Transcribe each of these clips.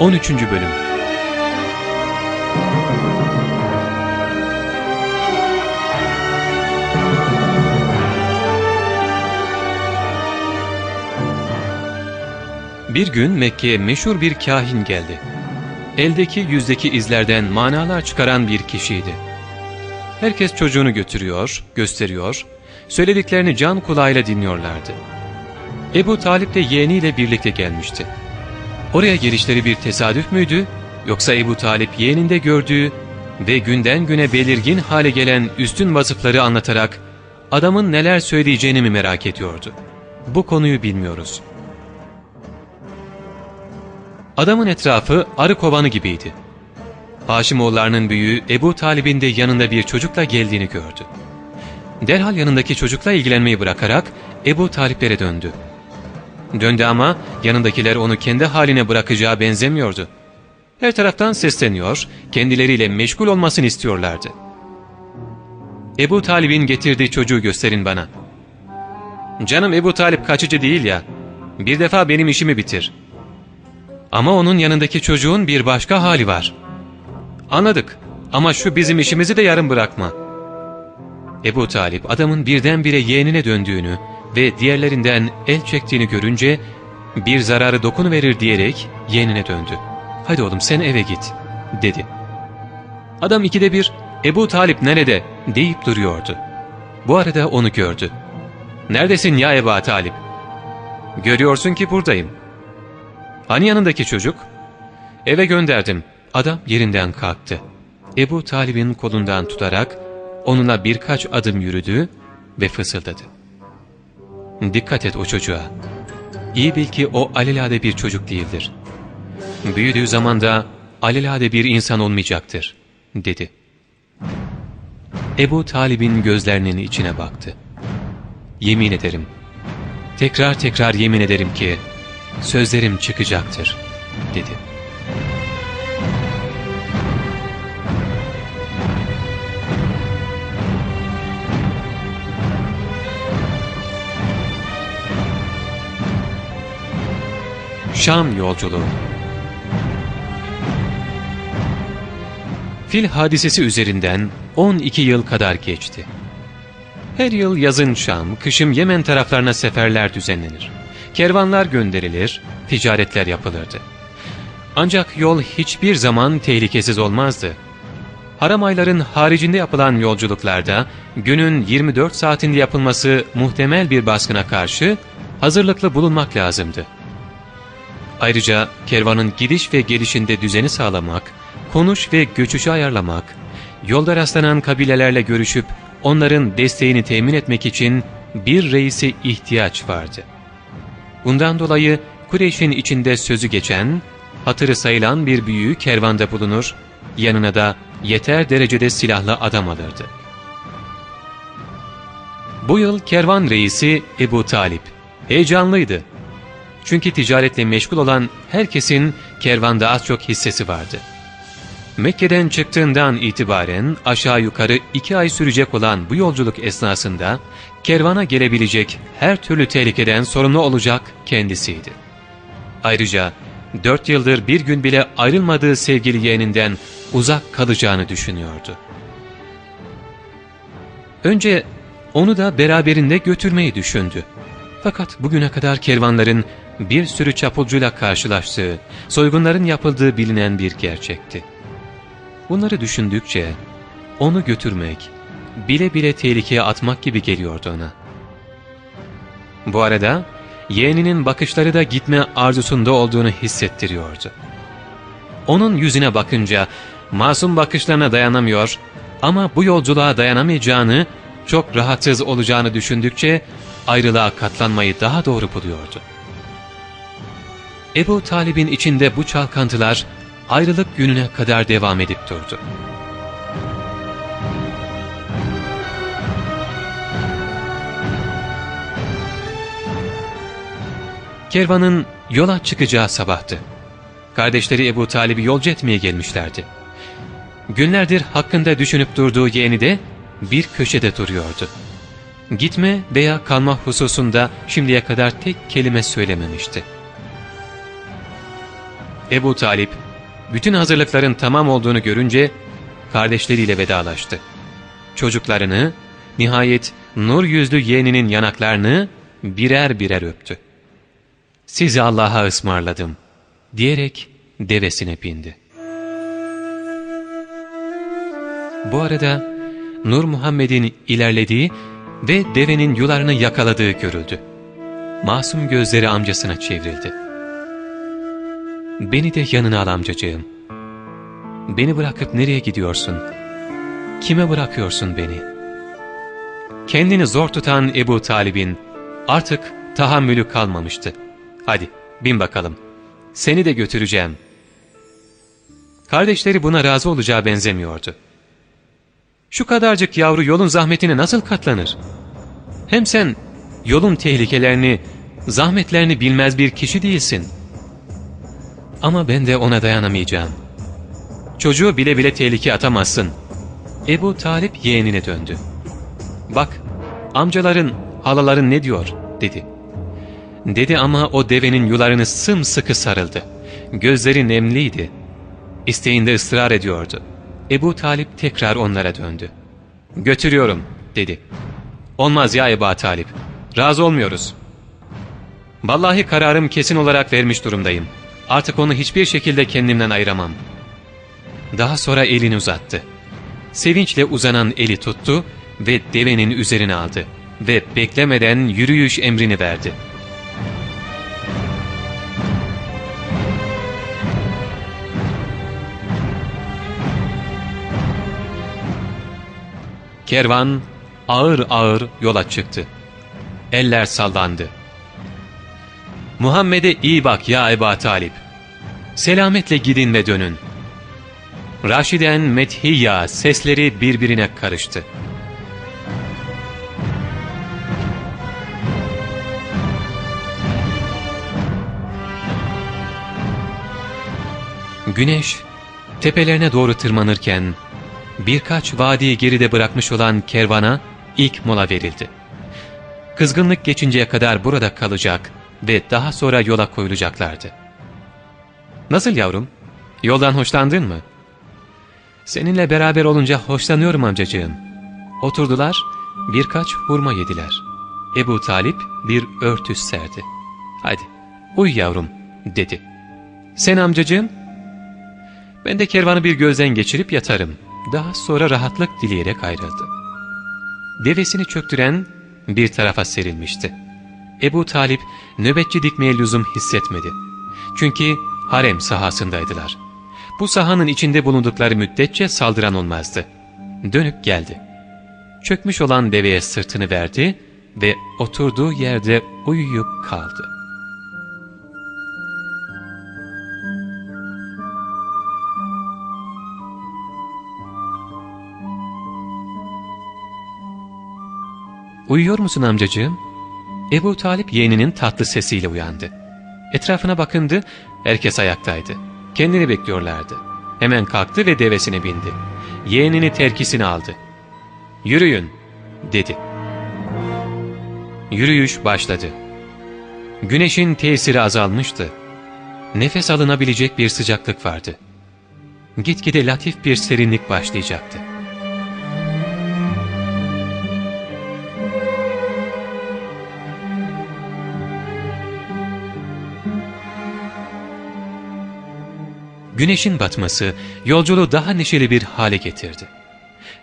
13. Bölüm Bir gün Mekke'ye meşhur bir kahin geldi. Eldeki yüzdeki izlerden manalar çıkaran bir kişiydi. Herkes çocuğunu götürüyor, gösteriyor, söylediklerini can kulağıyla dinliyorlardı. Ebu Talip de yeğeniyle birlikte gelmişti. Oraya gelişleri bir tesadüf müydü, yoksa Ebu Talip yeğeninde gördüğü ve günden güne belirgin hale gelen üstün vasıfları anlatarak adamın neler söyleyeceğini mi merak ediyordu? Bu konuyu bilmiyoruz. Adamın etrafı arı kovanı gibiydi. Haşimoğullarının büyüğü Ebu Talib'in de yanında bir çocukla geldiğini gördü. Derhal yanındaki çocukla ilgilenmeyi bırakarak Ebu Taliplere döndü. Döndü ama yanındakiler onu kendi haline bırakacağı benzemiyordu. Her taraftan sesleniyor, kendileriyle meşgul olmasını istiyorlardı. Ebu Talib'in getirdiği çocuğu gösterin bana. Canım Ebu Talip kaçıcı değil ya, bir defa benim işimi bitir.'' Ama onun yanındaki çocuğun bir başka hali var. Anladık ama şu bizim işimizi de yarım bırakma. Ebu Talip adamın birdenbire yeğenine döndüğünü ve diğerlerinden el çektiğini görünce bir zararı dokunu verir diyerek yeğenine döndü. Hadi oğlum sen eve git dedi. Adam ikide bir Ebu Talip nerede deyip duruyordu. Bu arada onu gördü. Neredesin ya Ebu Talip? Görüyorsun ki buradayım. Hani yanındaki çocuk? Eve gönderdim. Adam yerinden kalktı. Ebu Talib'in kolundan tutarak onunla birkaç adım yürüdü ve fısıldadı. Dikkat et o çocuğa. İyi bil ki o alelade bir çocuk değildir. Büyüdüğü zaman da alelade bir insan olmayacaktır, dedi. Ebu Talib'in gözlerinin içine baktı. Yemin ederim, tekrar tekrar yemin ederim ki, sözlerim çıkacaktır, dedi. Şam Yolculuğu Fil hadisesi üzerinden 12 yıl kadar geçti. Her yıl yazın Şam, kışım Yemen taraflarına seferler düzenlenir kervanlar gönderilir, ticaretler yapılırdı. Ancak yol hiçbir zaman tehlikesiz olmazdı. Haram ayların haricinde yapılan yolculuklarda günün 24 saatinde yapılması muhtemel bir baskına karşı hazırlıklı bulunmak lazımdı. Ayrıca kervanın gidiş ve gelişinde düzeni sağlamak, konuş ve göçüşü ayarlamak, yolda rastlanan kabilelerle görüşüp onların desteğini temin etmek için bir reisi ihtiyaç vardı.'' Bundan dolayı Kureyş'in içinde sözü geçen, hatırı sayılan bir büyüğü kervanda bulunur, yanına da yeter derecede silahlı adam alırdı. Bu yıl kervan reisi Ebu Talip heyecanlıydı. Çünkü ticaretle meşgul olan herkesin kervanda az çok hissesi vardı. Mekke'den çıktığından itibaren aşağı yukarı iki ay sürecek olan bu yolculuk esnasında kervana gelebilecek her türlü tehlikeden sorumlu olacak kendisiydi. Ayrıca dört yıldır bir gün bile ayrılmadığı sevgili yeğeninden uzak kalacağını düşünüyordu. Önce onu da beraberinde götürmeyi düşündü. Fakat bugüne kadar kervanların bir sürü çapulcuyla karşılaştığı, soygunların yapıldığı bilinen bir gerçekti. Bunları düşündükçe onu götürmek, bile bile tehlikeye atmak gibi geliyordu ona. Bu arada yeğeninin bakışları da gitme arzusunda olduğunu hissettiriyordu. Onun yüzüne bakınca masum bakışlarına dayanamıyor ama bu yolculuğa dayanamayacağını, çok rahatsız olacağını düşündükçe ayrılığa katlanmayı daha doğru buluyordu. Ebu Talib'in içinde bu çalkantılar ayrılık gününe kadar devam edip durdu. Kervanın yola çıkacağı sabahtı. Kardeşleri Ebu Talib'i yolcu etmeye gelmişlerdi. Günlerdir hakkında düşünüp durduğu yeğeni de bir köşede duruyordu. Gitme veya kalma hususunda şimdiye kadar tek kelime söylememişti. Ebu Talip, bütün hazırlıkların tamam olduğunu görünce kardeşleriyle vedalaştı. Çocuklarını, nihayet nur yüzlü yeğeninin yanaklarını birer birer öptü. ''Sizi Allah'a ısmarladım.'' diyerek devesine bindi. Bu arada Nur Muhammed'in ilerlediği ve devenin yularını yakaladığı görüldü. Masum gözleri amcasına çevrildi. ''Beni de yanına al amcacığım. Beni bırakıp nereye gidiyorsun? Kime bırakıyorsun beni?'' Kendini zor tutan Ebu Talib'in artık tahammülü kalmamıştı. ''Hadi bin bakalım, seni de götüreceğim.'' Kardeşleri buna razı olacağı benzemiyordu. Şu kadarcık yavru yolun zahmetine nasıl katlanır? Hem sen yolun tehlikelerini, zahmetlerini bilmez bir kişi değilsin. Ama ben de ona dayanamayacağım. Çocuğu bile bile tehlike atamazsın. Ebu Talip yeğenine döndü. Bak, amcaların, halaların ne diyor, dedi. Dedi ama o devenin yularını sımsıkı sarıldı. Gözleri nemliydi. İsteğinde ısrar ediyordu. Ebu Talip tekrar onlara döndü. ''Götürüyorum.'' dedi. ''Olmaz ya Ebu Talip. Razı olmuyoruz.'' ''Vallahi kararım kesin olarak vermiş durumdayım. Artık onu hiçbir şekilde kendimden ayıramam.'' Daha sonra elini uzattı. Sevinçle uzanan eli tuttu ve devenin üzerine aldı ve beklemeden yürüyüş emrini verdi. Kervan ağır ağır yola çıktı. Eller sallandı. Muhammed'e iyi bak ya Eba Talip. Selametle gidin ve dönün. Raşiden Methiyya sesleri birbirine karıştı. Güneş tepelerine doğru tırmanırken birkaç vadiyi geride bırakmış olan kervana ilk mola verildi. Kızgınlık geçinceye kadar burada kalacak ve daha sonra yola koyulacaklardı. ''Nasıl yavrum? Yoldan hoşlandın mı?'' ''Seninle beraber olunca hoşlanıyorum amcacığım.'' Oturdular, birkaç hurma yediler. Ebu Talip bir örtüs serdi. ''Hadi uyu yavrum.'' dedi. ''Sen amcacığım?'' ''Ben de kervanı bir gözden geçirip yatarım.'' Daha sonra rahatlık dileyerek ayrıldı. Devesini çöktüren bir tarafa serilmişti. Ebu Talip nöbetçi dikmeye lüzum hissetmedi. Çünkü harem sahasındaydılar. Bu sahanın içinde bulundukları müddetçe saldıran olmazdı. Dönüp geldi. Çökmüş olan deveye sırtını verdi ve oturduğu yerde uyuyup kaldı. ''Uyuyor musun amcacığım?'' Ebu Talip yeğeninin tatlı sesiyle uyandı. Etrafına bakındı, herkes ayaktaydı. Kendini bekliyorlardı. Hemen kalktı ve devesine bindi. Yeğenini terkisini aldı. ''Yürüyün'' dedi. Yürüyüş başladı. Güneşin tesiri azalmıştı. Nefes alınabilecek bir sıcaklık vardı. Gitgide latif bir serinlik başlayacaktı. Güneşin batması yolculuğu daha neşeli bir hale getirdi.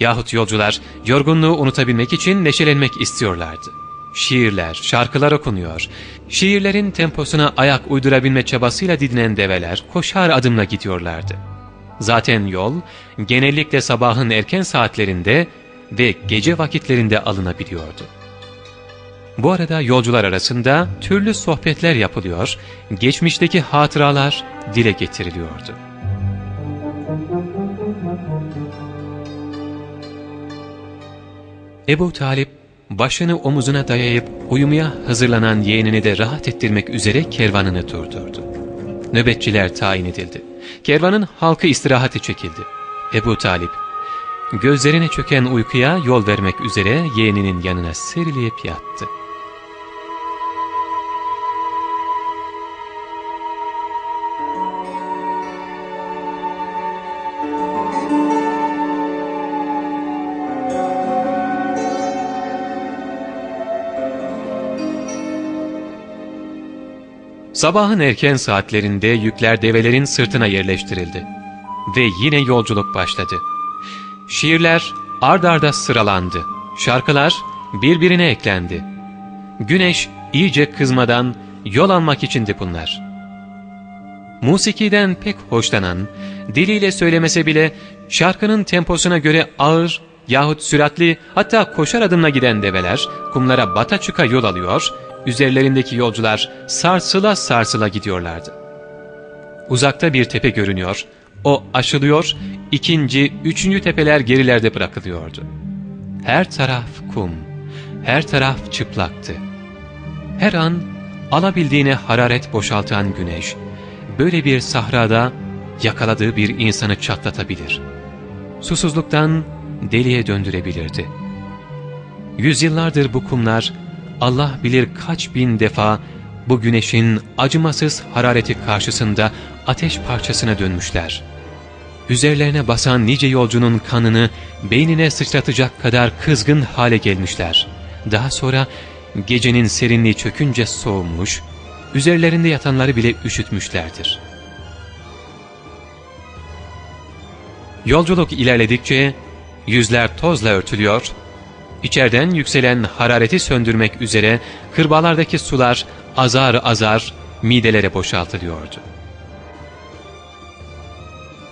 Yahut yolcular yorgunluğu unutabilmek için neşelenmek istiyorlardı. Şiirler, şarkılar okunuyor. Şiirlerin temposuna ayak uydurabilme çabasıyla didinen develer koşar adımla gidiyorlardı. Zaten yol genellikle sabahın erken saatlerinde ve gece vakitlerinde alınabiliyordu. Bu arada yolcular arasında türlü sohbetler yapılıyor, geçmişteki hatıralar dile getiriliyordu. Ebu Talip başını omuzuna dayayıp uyumaya hazırlanan yeğenini de rahat ettirmek üzere kervanını durdurdu. Nöbetçiler tayin edildi. Kervanın halkı istirahati çekildi. Ebu Talip gözlerine çöken uykuya yol vermek üzere yeğeninin yanına serileyip yattı. Sabahın erken saatlerinde yükler develerin sırtına yerleştirildi. Ve yine yolculuk başladı. Şiirler ard arda sıralandı. Şarkılar birbirine eklendi. Güneş iyice kızmadan yol almak içindi bunlar. Musikiden pek hoşlanan, diliyle söylemese bile şarkının temposuna göre ağır yahut süratli hatta koşar adımla giden develer kumlara bata çıka yol alıyor, üzerlerindeki yolcular sarsıla sarsıla gidiyorlardı. Uzakta bir tepe görünüyor, o aşılıyor, ikinci, üçüncü tepeler gerilerde bırakılıyordu. Her taraf kum, her taraf çıplaktı. Her an alabildiğine hararet boşaltan güneş, böyle bir sahrada yakaladığı bir insanı çatlatabilir. Susuzluktan deliye döndürebilirdi. Yüzyıllardır bu kumlar Allah bilir kaç bin defa bu güneşin acımasız harareti karşısında ateş parçasına dönmüşler. Üzerlerine basan nice yolcunun kanını beynine sıçratacak kadar kızgın hale gelmişler. Daha sonra gecenin serinliği çökünce soğumuş, üzerlerinde yatanları bile üşütmüşlerdir. Yolculuk ilerledikçe yüzler tozla örtülüyor, içeriden yükselen harareti söndürmek üzere kırbalardaki sular azar azar midelere boşaltılıyordu.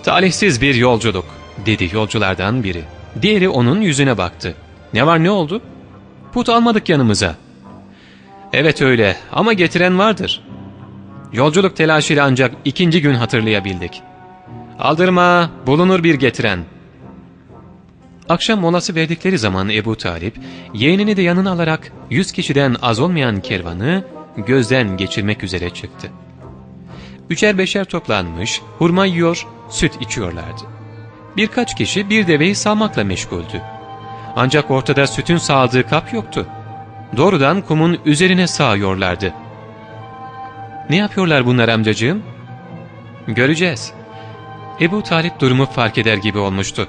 Talihsiz bir yolculuk, dedi yolculardan biri. Diğeri onun yüzüne baktı. Ne var ne oldu? Put almadık yanımıza. Evet öyle ama getiren vardır. Yolculuk telaşıyla ancak ikinci gün hatırlayabildik. Aldırma, bulunur bir getiren. Akşam molası verdikleri zaman Ebu Talip, yeğenini de yanına alarak yüz kişiden az olmayan kervanı gözden geçirmek üzere çıktı. Üçer beşer toplanmış, hurma yiyor, süt içiyorlardı. Birkaç kişi bir deveyi salmakla meşguldü. Ancak ortada sütün sağladığı kap yoktu. Doğrudan kumun üzerine sağıyorlardı. Ne yapıyorlar bunlar amcacığım? Göreceğiz. Ebu Talip durumu fark eder gibi olmuştu.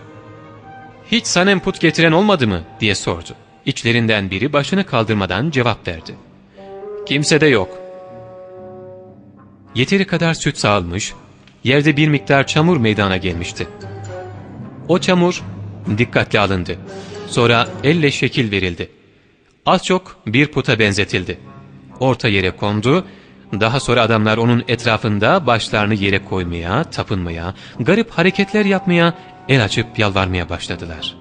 Hiç sanem put getiren olmadı mı diye sordu. İçlerinden biri başını kaldırmadan cevap verdi. Kimse de yok. Yeteri kadar süt sağılmış, yerde bir miktar çamur meydana gelmişti. O çamur dikkatli alındı. Sonra elle şekil verildi. Az çok bir puta benzetildi. Orta yere kondu, daha sonra adamlar onun etrafında başlarını yere koymaya, tapınmaya, garip hareketler yapmaya, el açıp yalvarmaya başladılar.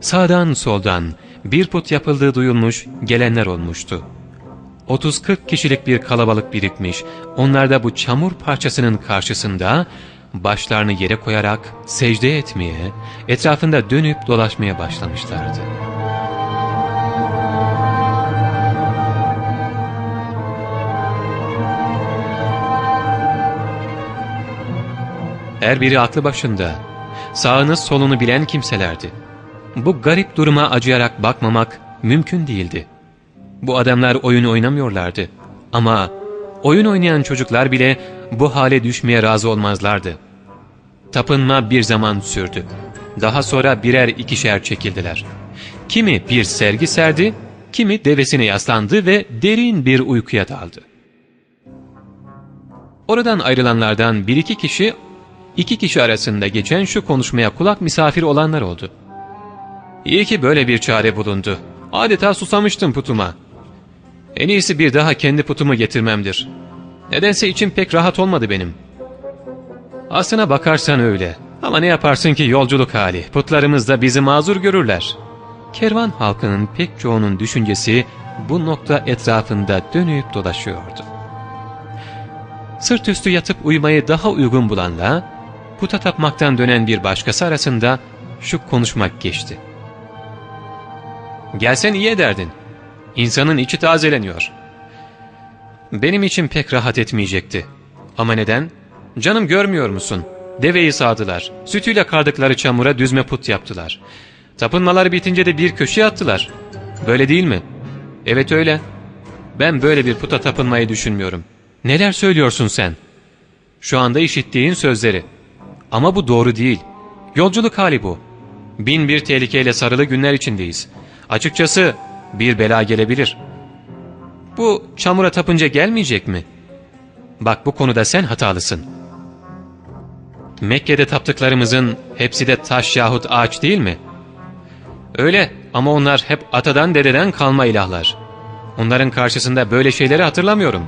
Sağdan soldan bir put yapıldığı duyulmuş, gelenler olmuştu. 30-40 kişilik bir kalabalık birikmiş, onlar da bu çamur parçasının karşısında başlarını yere koyarak secde etmeye, etrafında dönüp dolaşmaya başlamışlardı. Her biri aklı başında, sağını solunu bilen kimselerdi. Bu garip duruma acıyarak bakmamak mümkün değildi. Bu adamlar oyun oynamıyorlardı. Ama oyun oynayan çocuklar bile bu hale düşmeye razı olmazlardı. Tapınma bir zaman sürdü. Daha sonra birer ikişer çekildiler. Kimi bir sergi serdi, kimi devesine yaslandı ve derin bir uykuya daldı. Oradan ayrılanlardan bir iki kişi, iki kişi arasında geçen şu konuşmaya kulak misafir olanlar oldu. İyi ki böyle bir çare bulundu. Adeta susamıştım putuma. En iyisi bir daha kendi putumu getirmemdir. Nedense içim pek rahat olmadı benim. Aslına bakarsan öyle. Ama ne yaparsın ki yolculuk hali. Putlarımız da bizi mazur görürler. Kervan halkının pek çoğunun düşüncesi bu nokta etrafında dönüp dolaşıyordu. Sırt üstü yatıp uyumayı daha uygun bulanla, puta tapmaktan dönen bir başkası arasında şu konuşmak geçti. Gelsen iyi ederdin. İnsanın içi tazeleniyor. Benim için pek rahat etmeyecekti. Ama neden? Canım görmüyor musun? Deveyi sağdılar. Sütüyle kardıkları çamura düzme put yaptılar. Tapınmaları bitince de bir köşeye attılar. Böyle değil mi? Evet öyle. Ben böyle bir puta tapınmayı düşünmüyorum. Neler söylüyorsun sen? Şu anda işittiğin sözleri. Ama bu doğru değil. Yolculuk hali bu. Bin bir tehlikeyle sarılı günler içindeyiz. Açıkçası bir bela gelebilir. Bu çamura tapınca gelmeyecek mi? Bak bu konuda sen hatalısın. Mekke'de taptıklarımızın hepsi de taş yahut ağaç değil mi? Öyle ama onlar hep atadan dededen kalma ilahlar. Onların karşısında böyle şeyleri hatırlamıyorum.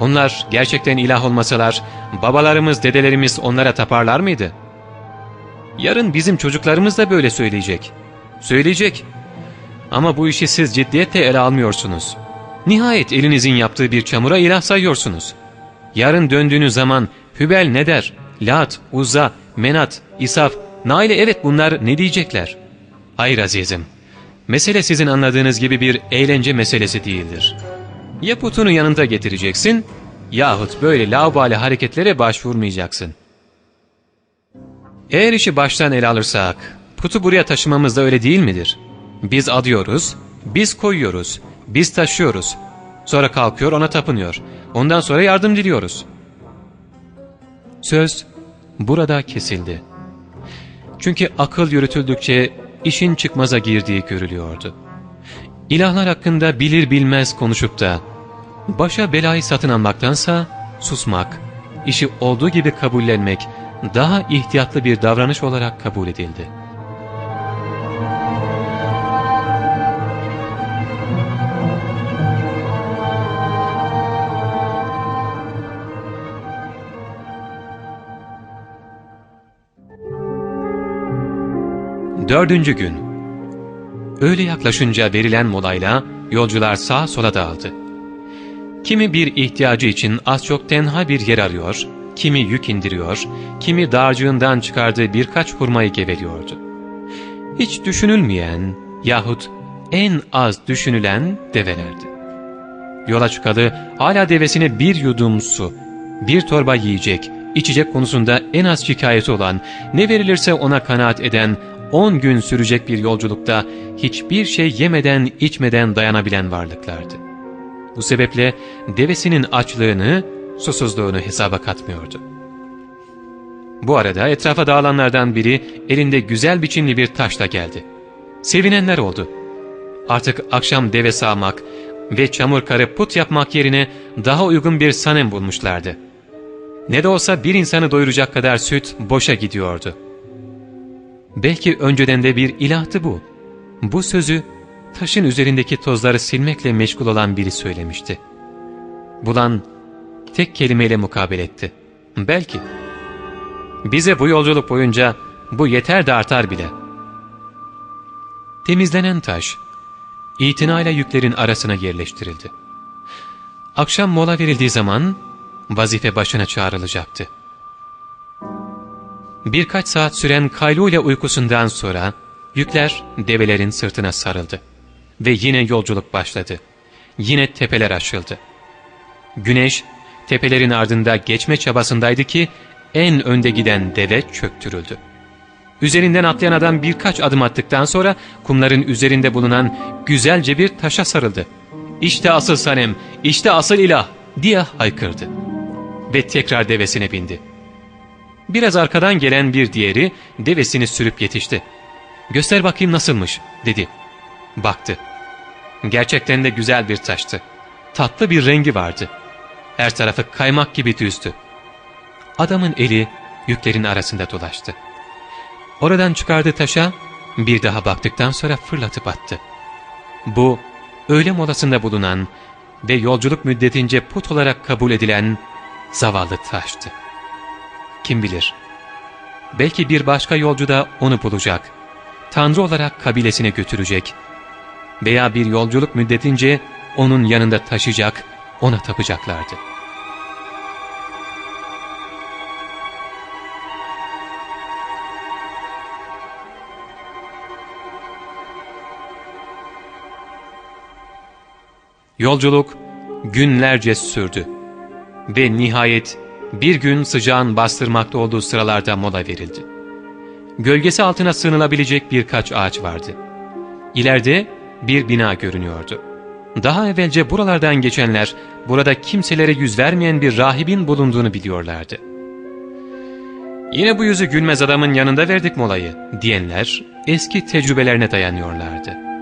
Onlar gerçekten ilah olmasalar babalarımız dedelerimiz onlara taparlar mıydı? Yarın bizim çocuklarımız da böyle söyleyecek. Söyleyecek. Ama bu işi siz ciddiyetle ele almıyorsunuz. Nihayet elinizin yaptığı bir çamura ilah sayıyorsunuz. Yarın döndüğünüz zaman Hübel ne der? Lat, Uzza, Menat, İsaf, Naile evet bunlar ne diyecekler? Hayır azizim. Mesele sizin anladığınız gibi bir eğlence meselesi değildir. Ya putunu yanında getireceksin yahut böyle laubali hareketlere başvurmayacaksın. Eğer işi baştan ele alırsak, putu buraya taşımamız da öyle değil midir? Biz adıyoruz, biz koyuyoruz, biz taşıyoruz. Sonra kalkıyor ona tapınıyor. Ondan sonra yardım diliyoruz. Söz burada kesildi. Çünkü akıl yürütüldükçe işin çıkmaza girdiği görülüyordu. İlahlar hakkında bilir bilmez konuşup da başa belayı satın almaktansa susmak, işi olduğu gibi kabullenmek daha ihtiyatlı bir davranış olarak kabul edildi. Dördüncü gün Öğle yaklaşınca verilen molayla yolcular sağa sola dağıldı. Kimi bir ihtiyacı için az çok tenha bir yer arıyor, kimi yük indiriyor, kimi dağarcığından çıkardığı birkaç hurmayı geveliyordu. Hiç düşünülmeyen yahut en az düşünülen develerdi. Yola çıkalı hala devesine bir yudum su, bir torba yiyecek, içecek konusunda en az şikayeti olan, ne verilirse ona kanaat eden, 10 gün sürecek bir yolculukta hiçbir şey yemeden içmeden dayanabilen varlıklardı. Bu sebeple devesinin açlığını, susuzluğunu hesaba katmıyordu. Bu arada etrafa dağılanlardan biri elinde güzel biçimli bir taşla geldi. Sevinenler oldu. Artık akşam deve sağmak ve çamur karı put yapmak yerine daha uygun bir sanem bulmuşlardı. Ne de olsa bir insanı doyuracak kadar süt boşa gidiyordu. Belki önceden de bir ilahtı bu. Bu sözü taşın üzerindeki tozları silmekle meşgul olan biri söylemişti. Bulan tek kelimeyle mukabele etti. Belki. Bize bu yolculuk boyunca bu yeter de artar bile. Temizlenen taş, itinayla yüklerin arasına yerleştirildi. Akşam mola verildiği zaman vazife başına çağrılacaktı. Birkaç saat süren kaylule uykusundan sonra yükler develerin sırtına sarıldı. Ve yine yolculuk başladı. Yine tepeler aşıldı. Güneş tepelerin ardında geçme çabasındaydı ki en önde giden deve çöktürüldü. Üzerinden atlayan adam birkaç adım attıktan sonra kumların üzerinde bulunan güzelce bir taşa sarıldı. İşte asıl sanem, işte asıl ilah diye haykırdı. Ve tekrar devesine bindi. Biraz arkadan gelen bir diğeri devesini sürüp yetişti. ''Göster bakayım nasılmış.'' dedi. Baktı. Gerçekten de güzel bir taştı. Tatlı bir rengi vardı. Her tarafı kaymak gibi düzdü. Adamın eli yüklerin arasında dolaştı. Oradan çıkardığı taşa bir daha baktıktan sonra fırlatıp attı. Bu öğle molasında bulunan ve yolculuk müddetince put olarak kabul edilen zavallı taştı. Kim bilir? Belki bir başka yolcu da onu bulacak. Tanrı olarak kabilesine götürecek. Veya bir yolculuk müddetince onun yanında taşıyacak, ona tapacaklardı. Yolculuk günlerce sürdü ve nihayet bir gün sıcağın bastırmakta olduğu sıralarda mola verildi. Gölgesi altına sığınılabilecek birkaç ağaç vardı. İleride bir bina görünüyordu. Daha evvelce buralardan geçenler burada kimselere yüz vermeyen bir rahibin bulunduğunu biliyorlardı. Yine bu yüzü gülmez adamın yanında verdik molayı diyenler eski tecrübelerine dayanıyorlardı.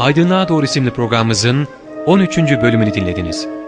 Aydınlığa Doğru isimli programımızın 13. bölümünü dinlediniz.